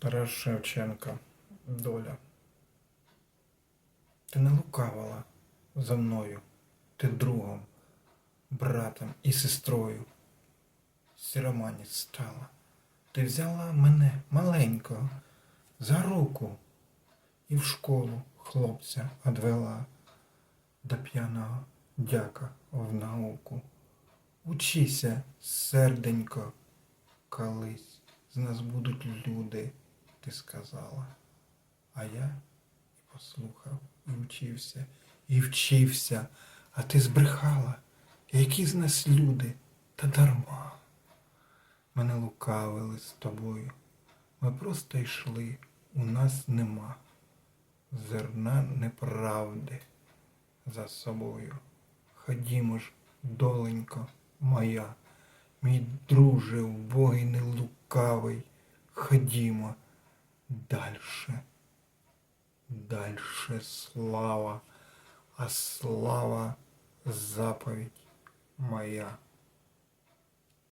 Тарас Шевченка. Доля. Ти не лукавила за мною, ти другом, братом і сестрою. Сіромані стала. Ти взяла мене маленького за руку і в школу хлопця одвела до п'яного дяка в науку. Учися, серденько, колись з нас будуть люди, ти сказала. А я і послухав, і вчився, і вчився, а ти збрехала, які з нас люди, та дарма. Мене лукавили з тобою. Ми просто йшли, у нас нема зерна неправди за собою. Ходімо ж, доленько моя, мій друже, вбогий не лукавий, ходімо дальше, дальше слава, а слава заповедь моя.